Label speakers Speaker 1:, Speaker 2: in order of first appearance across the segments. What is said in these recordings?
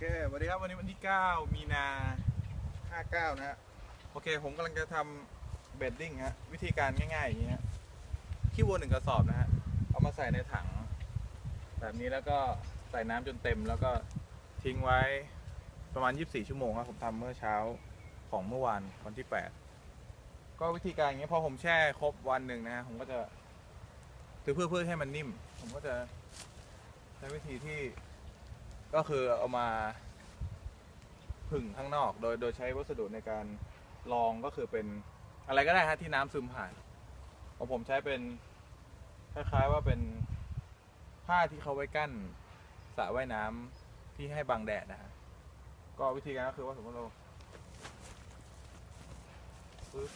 Speaker 1: เคสวัสดีครับวันนี้วันที่ 9 มีนา 59 นะฮะโอเค ผมกำลังจะทำเบดดิ้งฮะวิธีการง่ายๆ อย่างนี้ฮะขี้วัวหนึ่งกระสอบนะฮะ เอามาใส่ในถัง แบบนี้แล้วก็ใส่น้ำจนเต็มแล้วก็ทิ้งไว้ประมาณ 24 ชั่วโมงครับ ผมทำเมื่อเช้าของเมื่อวานวันที่ 8 ก็วิธีการอย่างนี้พอผมแช่ครบวันหนึ่งนะฮะผมก็จะคือเพื่อเพื่อให้มันนิ่ม ผมก็จะใช้วิธีที่ ก็คือเอามาผึ่งข้างนอก โดยโดยใช้วัสดุในการรองก็คือเป็นอะไรก็ได้ฮะที่น้ำซึมผ่านของผมใช้เป็นคล้ายๆว่าเป็นผ้าที่เขาไว้กั้นสระว่ายน้ำที่ให้บังแดดนะฮะก็วิธีการก็คือว่าสมมติเราปึ๊บ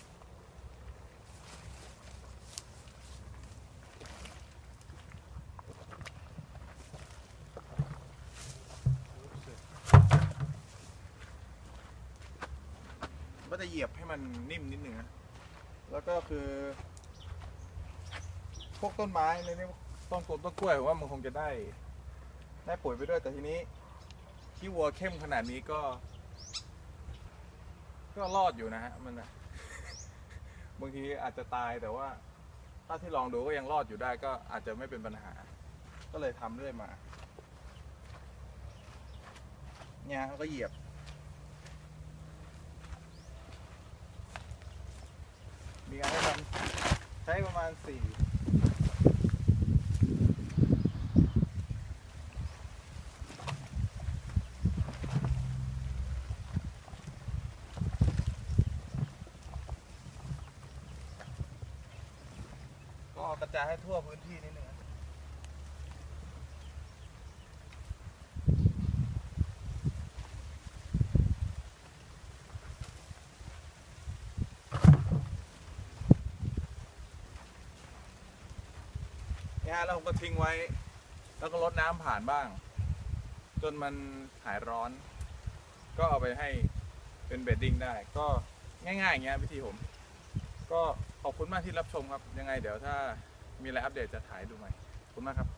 Speaker 1: ก็จะเหยียบให้มันนิ่มนิดหนึ่งนะแล้วก็คือ พวกต้นไม้ในนี้ต้นกลต้นกล้วยผมว่ามันคงจะได้ ได้ปุ๋ยไปด้วยแต่ทีนี้ขี้วัวเข้มขนาดนี้ก็ ก็รอดอยู่นะฮะมันนะบางทีอาจจะตายแต่ว่า ถ้าที่ลองดูก็ยังรอดอยู่ได้ก็อาจจะไม่เป็นปัญหา ก็เลยทำเรื่อยมาเนี่ยก็เหยียบ มีการให้ทำใช้ประมานสี่ก็กระจายให้ทั่วพื้นที่นิดนึง นะฮะแล้วผมก็ทิ้งไว้ แล้วก็รดน้ำผ่านบ้าง จนมันหายร้อน ก็เอาไปให้เป็นเบดดิ้งได้ ก็ง่ายๆอย่างเงี้ยวิธีผม ก็ขอบคุณมากที่รับชมครับ ยังไงเดี๋ยวถ้ามีอะไรอัปเดตจะถ่ายดูใหม่ขอบคุณมากครับ